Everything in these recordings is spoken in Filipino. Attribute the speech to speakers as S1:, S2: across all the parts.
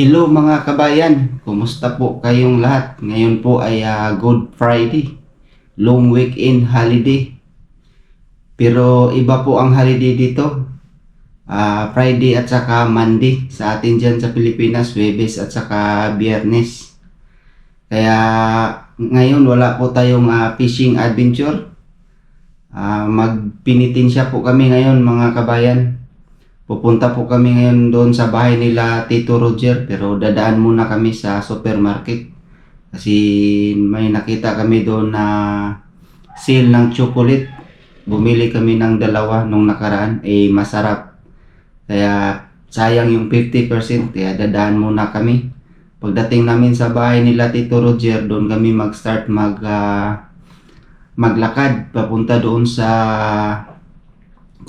S1: Hello mga kabayan, kumusta po kayong lahat? Ngayon po ay ah, Good Friday, long weekend holiday. Pero iba po ang holiday dito. Ah, Friday at saka Monday sa atin dyan sa Pilipinas, Webes at saka Biyernes. Kaya ngayon wala po tayong ah, fishing adventure. Ah, magpinitensya po kami ngayon mga kabayan. Pupunta po kami ngayon doon sa bahay nila Tito Roger pero dadaan muna kami sa supermarket kasi may nakita kami doon na sale ng chocolate. Bumili kami ng dalawa nung nakaraan eh masarap. Kaya sayang yung 50% kaya dadaan muna kami. Pagdating namin sa bahay nila Tito Roger, doon kami mag-start mag ah, maglakad papunta doon sa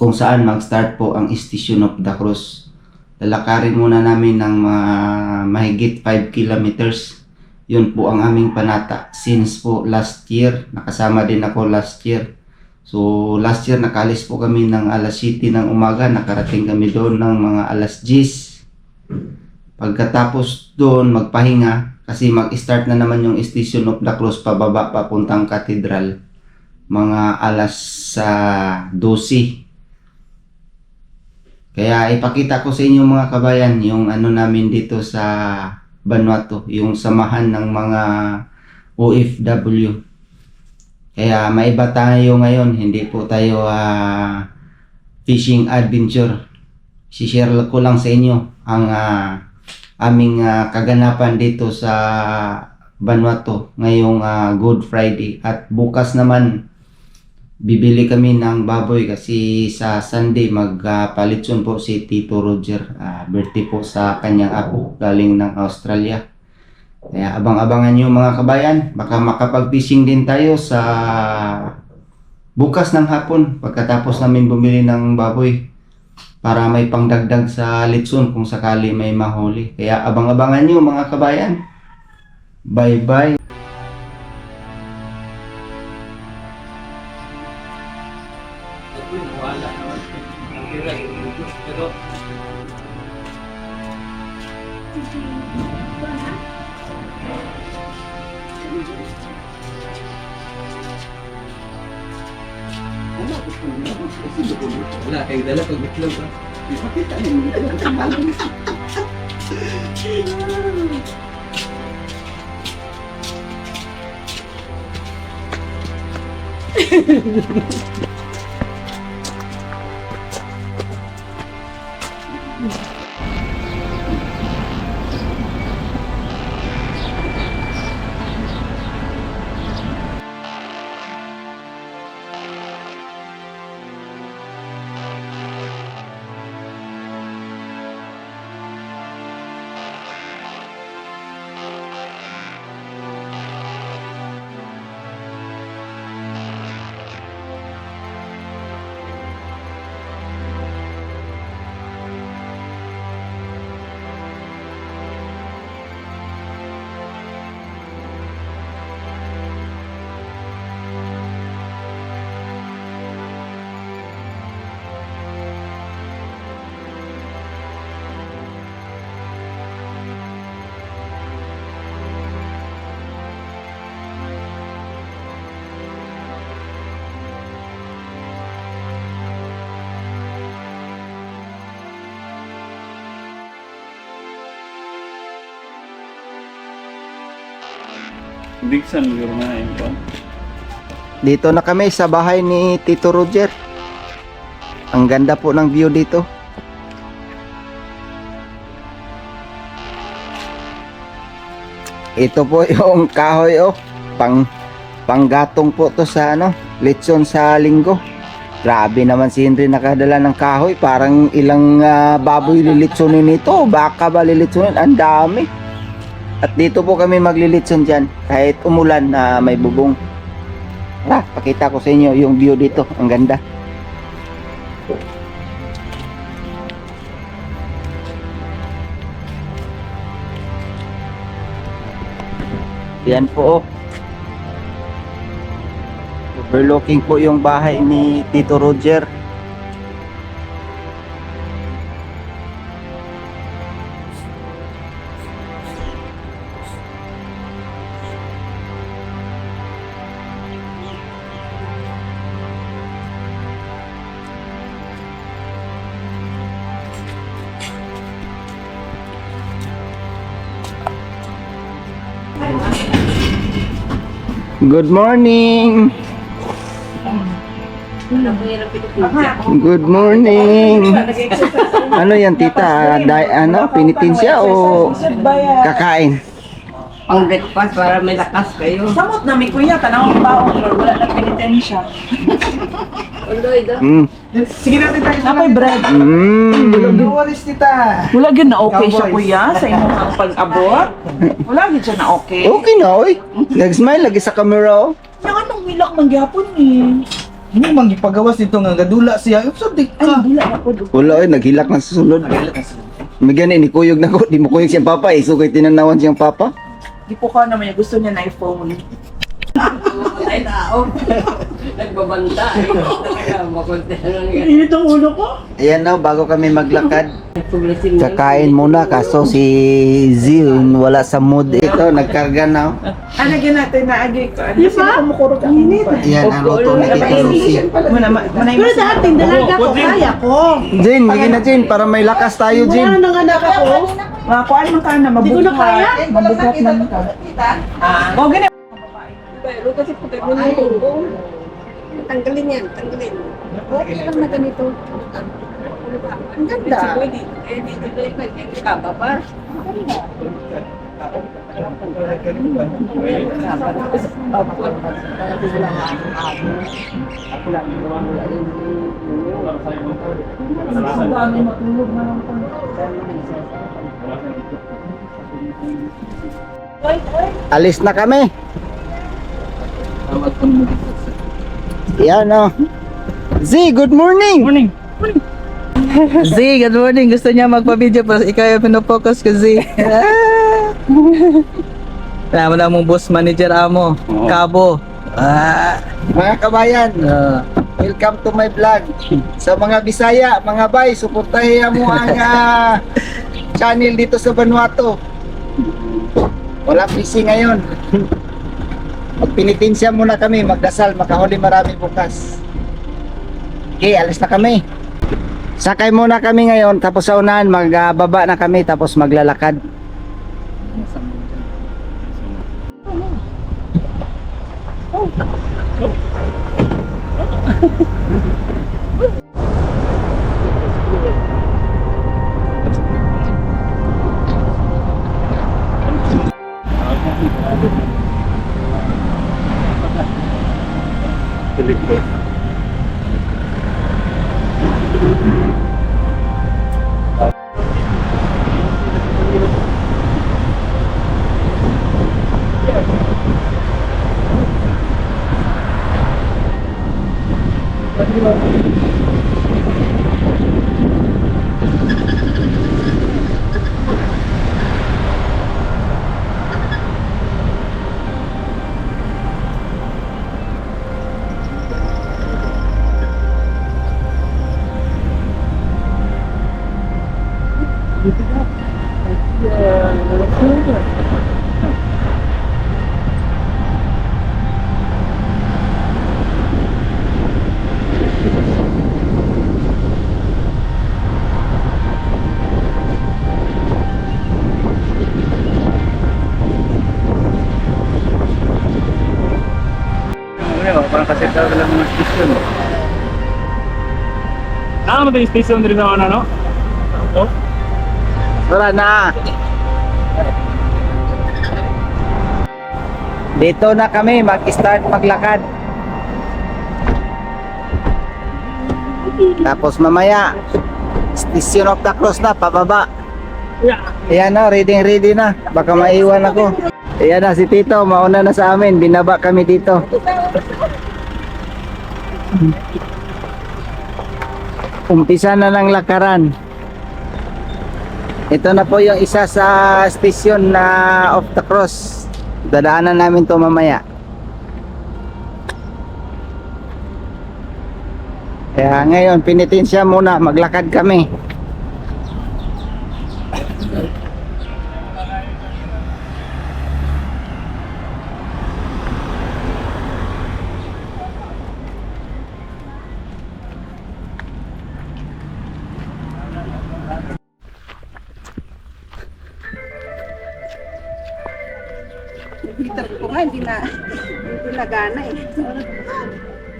S1: kung saan mag-start po ang Station of the Cross. Lalakarin muna namin ng mga mahigit 5 kilometers. Yun po ang aming panata since po last year. Nakasama din ako last year. So last year nakalis po kami ng alas 7 ng umaga. Nakarating kami doon ng mga alas 10. Pagkatapos doon magpahinga kasi mag-start na naman yung Station of the Cross pababa papuntang katedral mga alas sa 12 kaya ipakita ko sa inyo mga kabayan yung ano namin dito sa Vanuatu, yung samahan ng mga OFW. Kaya maiba tayo ngayon, hindi po tayo ah, fishing adventure. Si-share ko lang sa inyo ang ah, aming ah, kaganapan dito sa Vanuatu ngayong ah, Good Friday at bukas naman bibili kami ng baboy kasi sa Sunday magpalitson po si Tito Roger. Ah, birthday po sa kanyang apo galing ng Australia. Kaya abang-abangan nyo mga kabayan. Baka makapag-fishing din tayo sa bukas ng hapon pagkatapos namin bumili ng baboy para may pangdagdag sa litson kung sakali may mahuli. Kaya abang-abangan nyo mga kabayan. Bye-bye.
S2: Bigsan mo yung mga po.
S1: Dito na kami sa bahay ni Tito Roger. Ang ganda po ng view dito. Ito po yung kahoy oh. Pang panggatong po to sa ano, lechon sa linggo. Grabe naman si Henry nakadala ng kahoy. Parang ilang ah, baboy lilitsonin nito. Baka ba lilitsonin? Ang dami. At dito po kami maglilitson dyan. Kahit umulan na may bubong. Tara, pakita ko sa inyo yung view dito. Ang ganda. Yan po. oh. Overlooking po yung bahay ni Tito Roger. Good morning. Good morning. Ano yan, tita? Di- ano, pinitin siya o kakain?
S3: Ang breakfast para may lakas kayo.
S4: Samot na mi kuya, tanawang baon, pero wala na penitensya.
S1: Mm.
S4: Sige natin tayo. Apay bread.
S1: Mm.
S4: Wala gid na okay siya kuya sa imong ang pag-abot. Wala gid siya na okay.
S1: Okay na, oy. Nag-smile lagi sa camera, oh.
S4: Yung anong wilak man gyapon ni.
S5: Hindi man gipagawas dito nga gadula siya. Yung sadik
S4: Ay,
S5: ka.
S4: dila na po.
S1: Wala, oy. Naghilak na sa sunod. May gani, ni Kuyog na ko. Di mo kuyog siyang papa, eh. So, kay tinanawan siyang papa.
S4: Di po ka naman niya gusto niya na iPhone.
S3: Ay tao. Nagbabanta eh. Makunti na nga.
S4: Init ang ulo ko.
S1: Ayan na, bago kami maglakad. Kakain muna, kaso si Zil wala sa mood. Ito, nagkarga na, oh.
S4: Ano gid natin na agi ko. Ano sino kumukurog ang init?
S1: Ayan, ang luto ni Tita Lucy.
S4: Mana mana
S6: Pero dati dalaga ko, kaya ko.
S1: Jin, bigyan na Jin, para may lakas tayo,
S6: Wala
S1: Jin.
S6: nang anak ako.
S4: Mga kuan man ka na
S6: Di ko na kaya.
S4: mabuhat. Mabuhat man ka. Ah, oh gani.
S3: Pero kasi puti mo na yung Tanggalin yan, tanggalin. Okay lang na ganito. Ang ganda. Eh, dito na yung nagkakababa.
S1: Alis na kami. Yan, oh. Z, good morning.
S4: Morning.
S5: Z, good morning. Gusto niya magpa-video pero ikaw yung pinopokus ko, Z. Wala mo na mong boss manager amo.
S2: Oo.
S5: Kabo. Ah.
S1: Mga kabayan,
S5: ah.
S1: welcome to my vlog. Sa mga Bisaya, mga bay, suportahin mo ang ah, channel dito sa Vanuatu. Wala busy ngayon. Magpinitensya muna kami, magdasal, makahuli marami bukas. Okay, alis na kami. Sakay muna kami ngayon, tapos sa unahan, magbaba na kami, tapos maglalakad.
S2: Ano, parang kasi daw lang mga station. Nakama ba yung
S1: Wala na. Dito na kami mag-start maglakad. Tapos mamaya, Station of the Cross na, pababa. Ayan na, ready ready na. Baka maiwan ako. Ayan na, si Tito, mauna na sa amin. Binaba kami dito. Umpisa na ng lakaran. Ito na po yung isa sa station na of the cross. Dadaanan namin to mamaya. Kaya ngayon, pinitensya muna, maglakad kami.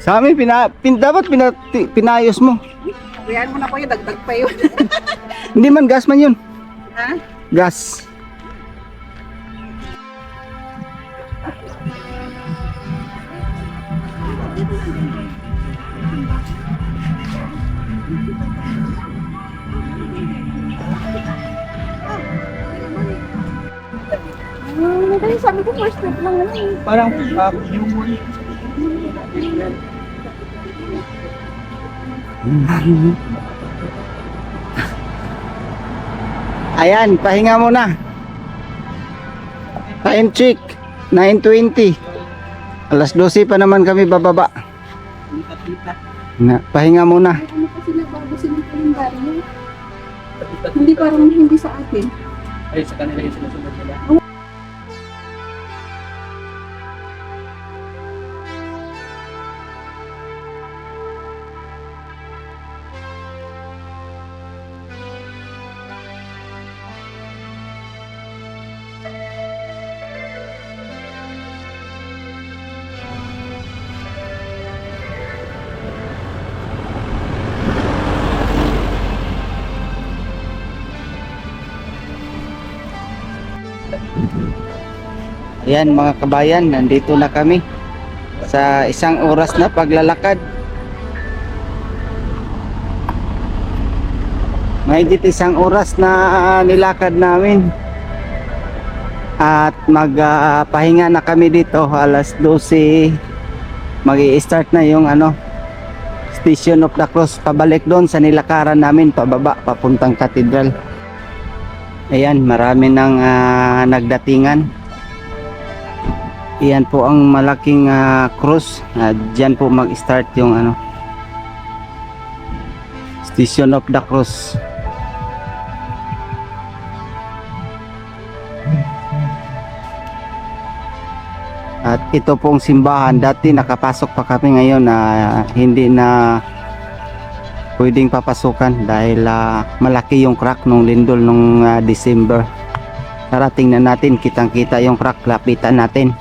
S1: Sa amin, pina, pin, dapat pina, ti- pinayos mo.
S3: Sabihan mo na kuya, dagdag pa yun.
S1: Hindi man, gas man yun.
S3: ha?
S1: Gas.
S3: Dahil sabi ko first step lang yun eh.
S1: Parang uh, yung Ayan, pahinga muna. Time check, 9.20. Alas 12 pa naman kami bababa. Na, pahinga muna.
S3: Ano sila kalendaryo? Hindi parang hindi sa atin.
S7: Ay, sa kanila yung sinusunod
S1: Ayan mga kabayan, nandito na kami sa isang oras na paglalakad. Mahigit isang oras na ah, nilakad namin. At magpahinga na kami dito alas 12. Magi-start na yung ano Station of the Cross pabalik doon sa nilakaran namin pababa papuntang katedral. Ayan, marami nang ah, nagdatingan. Iyan po ang malaking ah, cross. Uh, diyan po mag-start yung ano Station of the Cross. At ito pong simbahan, dati nakapasok pa kami ngayon na hindi na pwedeng papasukan dahil ah, malaki yung crack nung lindol nung ah, December. Tara tingnan natin, kitang kita yung crack, lapitan natin.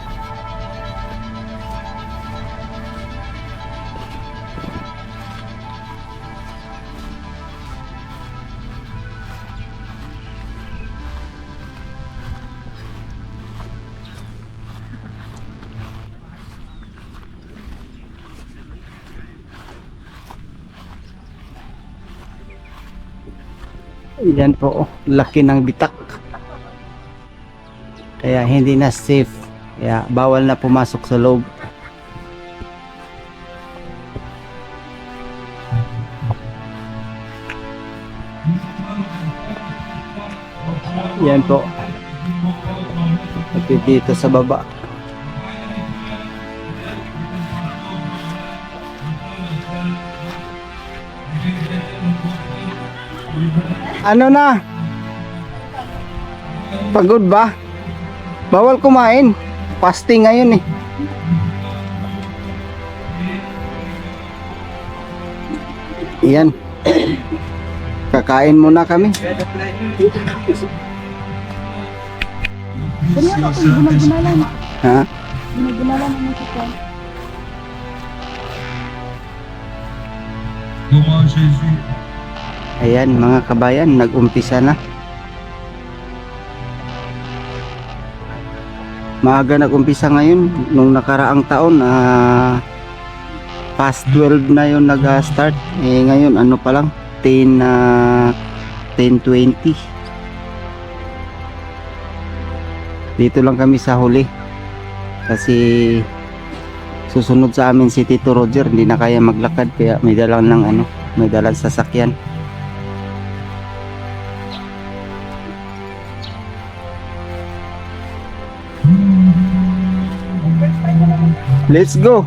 S1: Yan po, oh, laki ng bitak. Kaya hindi na safe. Kaya bawal na pumasok sa loob. Yan po. At dito sa baba. Ano na? Pagod ba? Bawal kumain. Fasting ngayon eh. Yan. Kakain muna kami.
S3: Ganyan ako, gunag-gunalan.
S1: Ha?
S3: Gunag-gunalan naman kita.
S1: Ayan mga kabayan, nag-umpisa na. Maaga nag-umpisa ngayon. Nung nakaraang taon, ah, past 12 na yon nag-start. Eh ngayon, ano pa lang, 10, na 10.20. Dito lang kami sa huli. Kasi susunod sa amin si Tito Roger, hindi na kaya maglakad. Kaya may dalang ng ano, may dalang sasakyan. Let's go!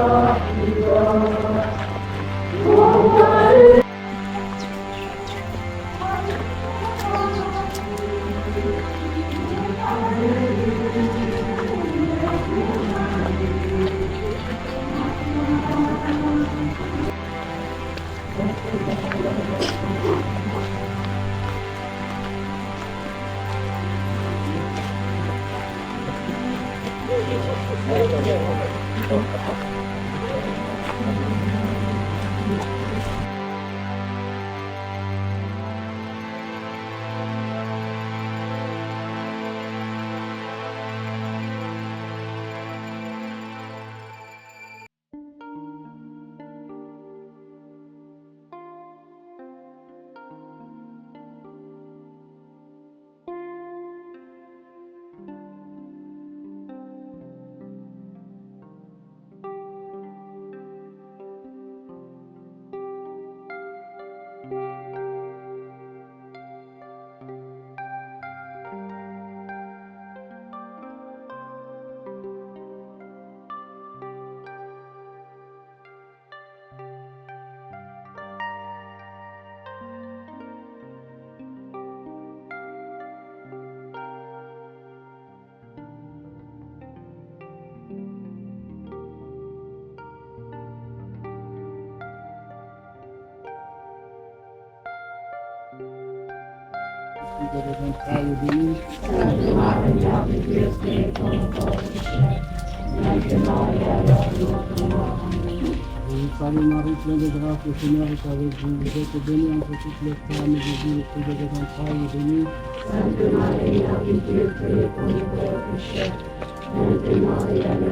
S3: Salve Maria, plena de graça, o Senhor está convosco. Bendita bênção
S8: que tu
S5: levantame
S9: de Jesus, tu de gran Pai de mim. Santa Maria, Mãe de Deus, pray for me pecadores. Santa Maria, Mãe.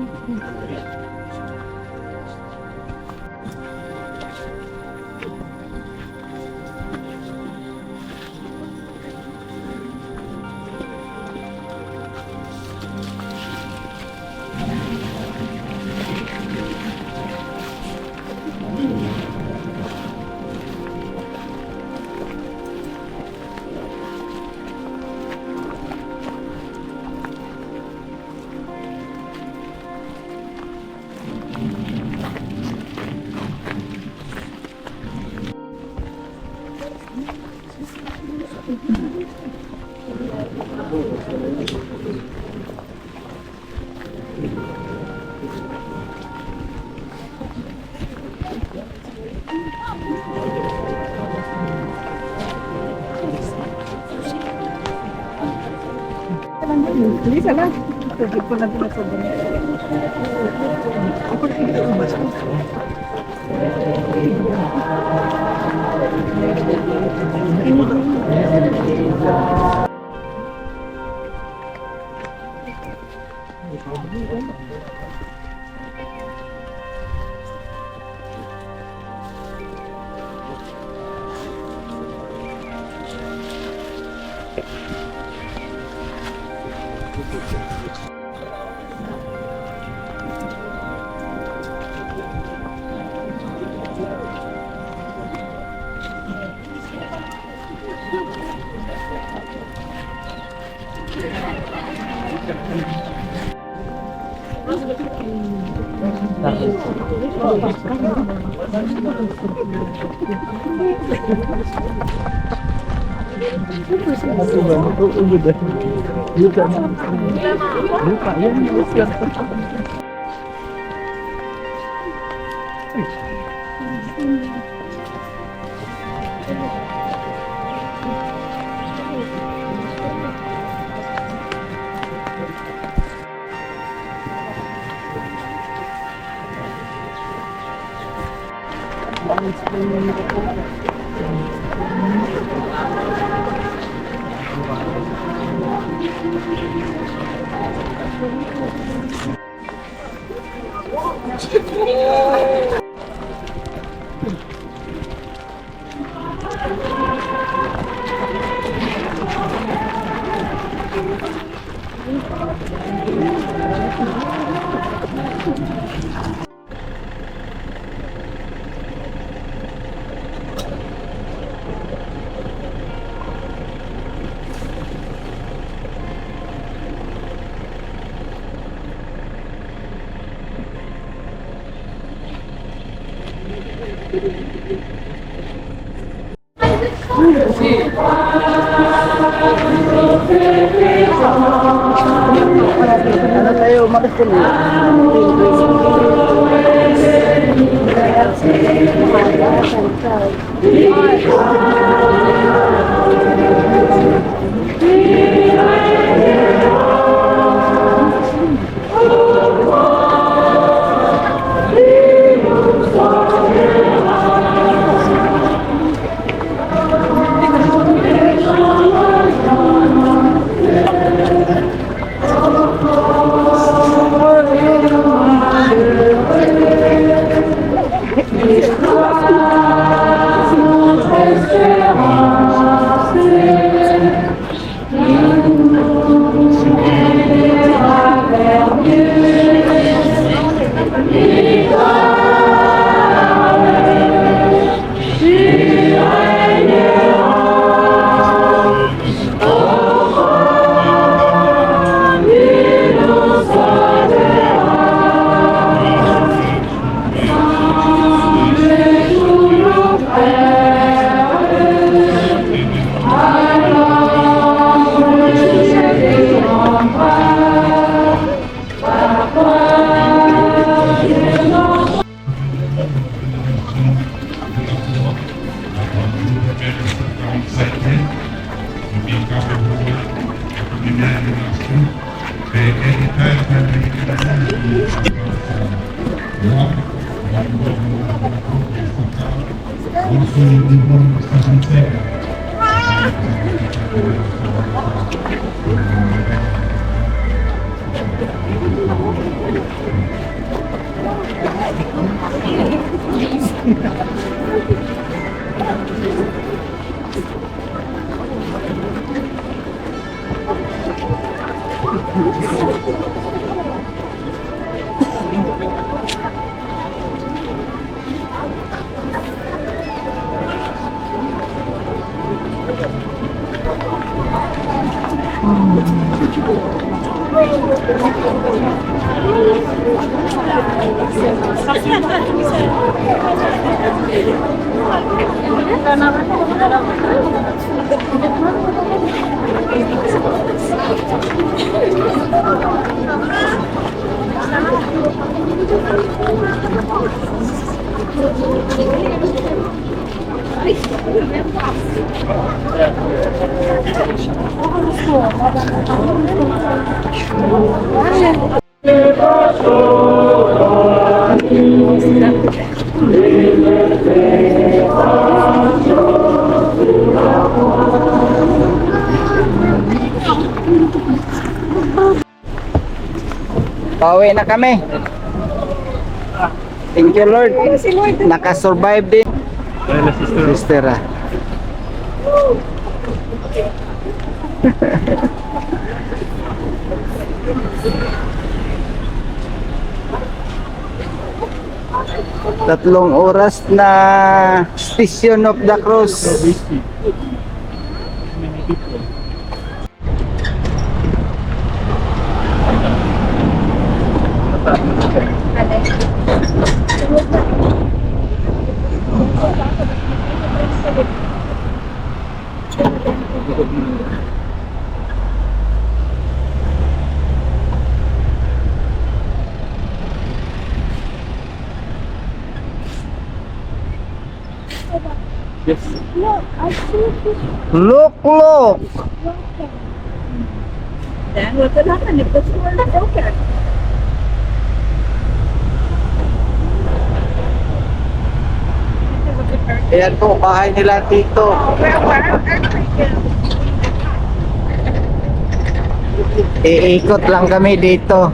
S5: Teka lang. Tagit ko lang din sa dami.
S1: Thank you. Aku bantu. 이렇게하 면, 이렇 다. 이. Pauwi na kami. Thank you Lord. Nakasurvive din.
S2: Sister.
S1: Sister ah. Tatlong oras na Station of the Cross. Look, look.
S10: Then what's gonna happen if the sword is broken?
S1: Ayan po, bahay nila dito. Iikot lang kami dito.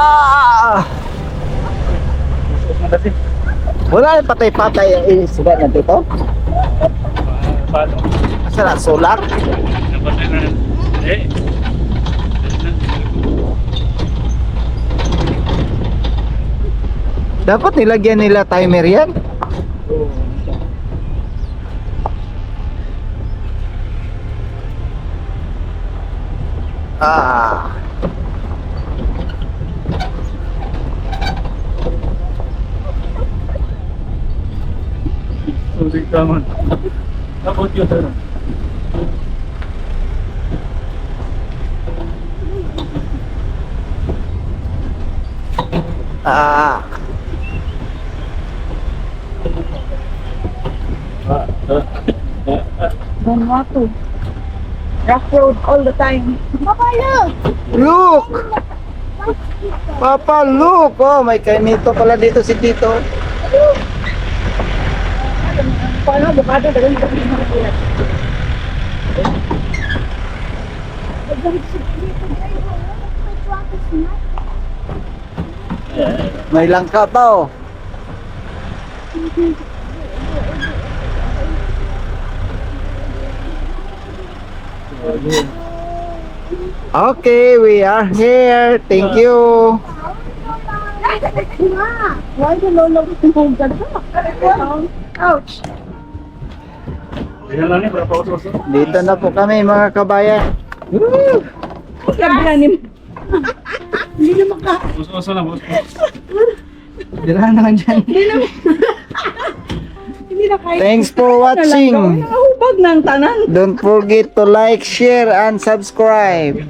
S1: Ah! Wala yung patay-patay ang isda na dito?
S2: Paano?
S1: Asa na, sulak?
S2: Napatay na. Eh.
S1: Dapat nilagyan nila timer yan. Ah.
S2: Susi kaman. Tapos yun ano.
S1: Ah.
S2: Ah, ah.
S5: Vanuatu. Rough road all the time.
S1: Look! Papa, look! Oh, may kainito pala dito si Tito.
S5: Paano bukado dagan sa mga kulat.
S1: May langka pa oh. Okay, we are here. Thank you.
S10: Why the Ouch.
S1: Dito na po kami mga kabayan. Woo!
S5: Sabi ni
S2: Uso-uso lang, boss.
S1: Dira naman dyan.
S5: hindi na kaya.
S1: Thanks for watching.
S5: Nakahubag ng tanan.
S1: Don't forget to like, share, and subscribe.